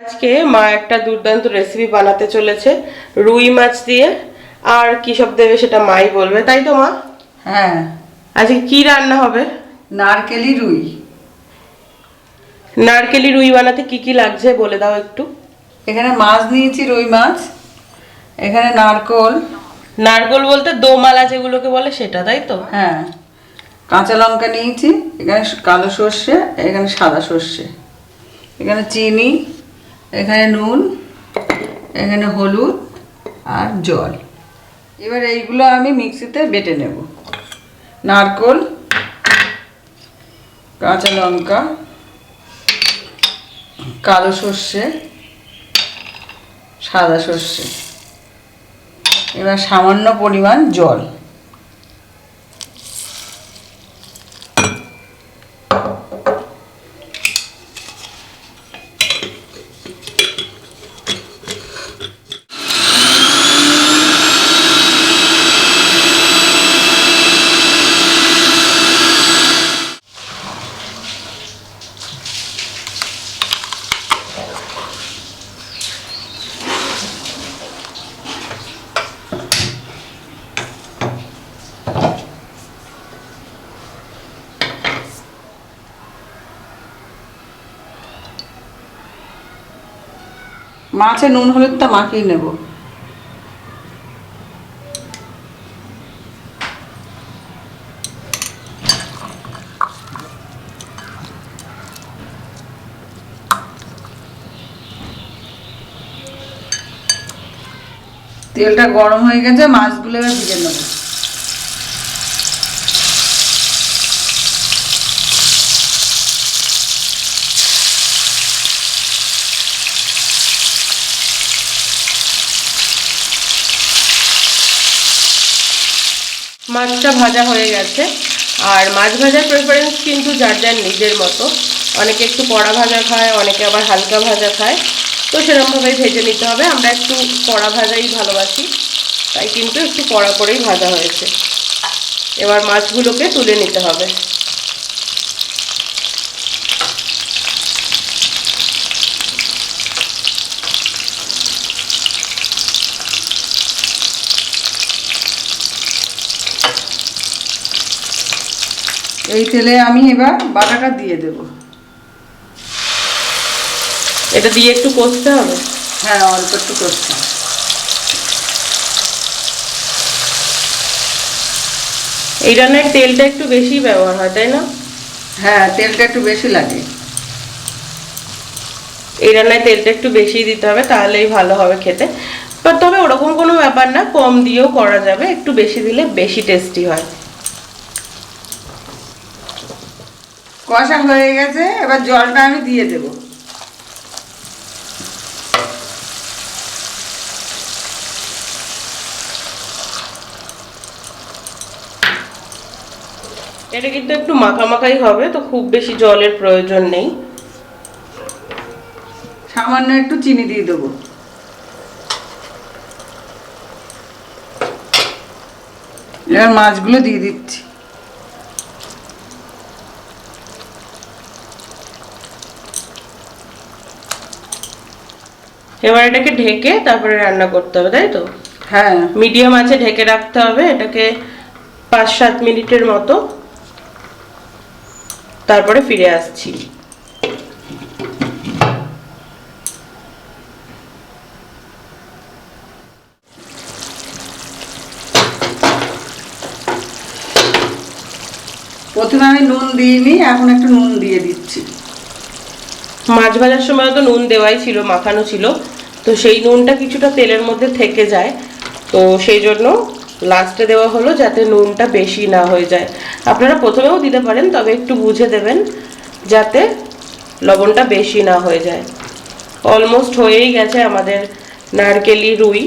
আজকে মা একটা দুর্দান্ত রেসিপি বানাতে চলেছে রুই মাছ দিয়ে। আর কি সব দেবে সেটা মাই বলবে তাই তো মা? হ্যাঁ। আজকে কি রান্না হবে? নারকেলি রুই। নারকেলি রুই বানাতে কি কি লাগছে বলে দাও একটু। এখানে মাছ নিয়েছি রুই মাছ। এখানে নারকোল। নারকোল বলতে দোমালা যেগুলোকে বলে সেটা তাই তো? হ্যাঁ। কাঁচা লঙ্কা নিয়েছি এখানে কালো সর্ষে এখানে সাদা সর্ষে। এখানে চিনি। এখানে নুন, এখানে হলুদ আর জল। এবার এইগুলো আমি মিক্সিতে বেটে নেব। নারকোল, কাঁচা লঙ্কা, কালো সর্ষে, সাদা সর্ষে। এবার সামান্য পরিমাণ জল। মাছে নুন হলুদটা মাখিয়ে নেব। তেলটা গরম হয়ে গেছে মাছগুলো এবার ভেজে নেব। মাছটা ভাজা হয়ে গেছে। আর মাছ ভাজার প্রেফারেন্স কিন্তু যার যার নিজের মতো। অনেকে একটু কড়া ভাজা খায়, অনেকে আবার হালকা ভাজা খায়। তো সেরকমভাবেই ভেজে নিতে হবে। আমরা একটু কড়া ভাজাই ভালোবাসি, তাই কিন্তু একটু কড়া করেই ভাজা হয়েছে। এবার মাছগুলোকে তুলে নিতে হবে। এই তেলে আমি এবার বাটাটা দিয়ে দেব। এটা দিয়ে একটু কষতে হবে? হ্যাঁ অল্প একটু কষতে এই রান্নার তেলটা একটু বেশি ব্যবহার হয় তাই না? হ্যাঁ তেলটা একটু বেশি লাগে। এই রান্নায় তেলটা একটু বেশি দিতে হবে তাহলেই ভালো হবে খেতে। তবে ওরকম কোনো ব্যাপার না কম দিয়েও করা যাবে একটু বেশি দিলে বেশি টেস্টি হয়। কষা হয়ে গেছে এবার জলটা আমি দিয়ে দেব। এটা কিন্তু একটু মাখামাখাই হবে তো খুব বেশি জলের প্রয়োজন নেই। সামান্য একটু চিনি দিয়ে দেবো। এবার মাছগুলো দিয়ে দিচ্ছি। এবার এটাকে ঢেকে তারপরে রান্না করতে হবে তাই তো? হ্যাঁ। মিডিয়াম আছে ঢেকে রাখতে হবে এটাকে পাঁচ সাত মিনিটের মতো। তারপরে ফিরে আসছি। প্রথমে আমি নুন দিইনি এখন একটু নুন দিয়ে দিচ্ছি। মাছ ভাজার সময় তো নুন দেওয়াই ছিল মাখানো ছিল। তো সেই নুনটা কিছুটা তেলের মধ্যে থেকে যায়। তো সেই জন্য লাস্টে দেওয়া হলো যাতে নুনটা বেশি না হয়ে যায়। আপনারা প্রথমেও দিতে পারেন, তবে একটু বুঝে দেবেন যাতে লবণটা বেশি না হয়ে যায়। অলমোস্ট হয়েই গেছে আমাদের নারকেলি রুই।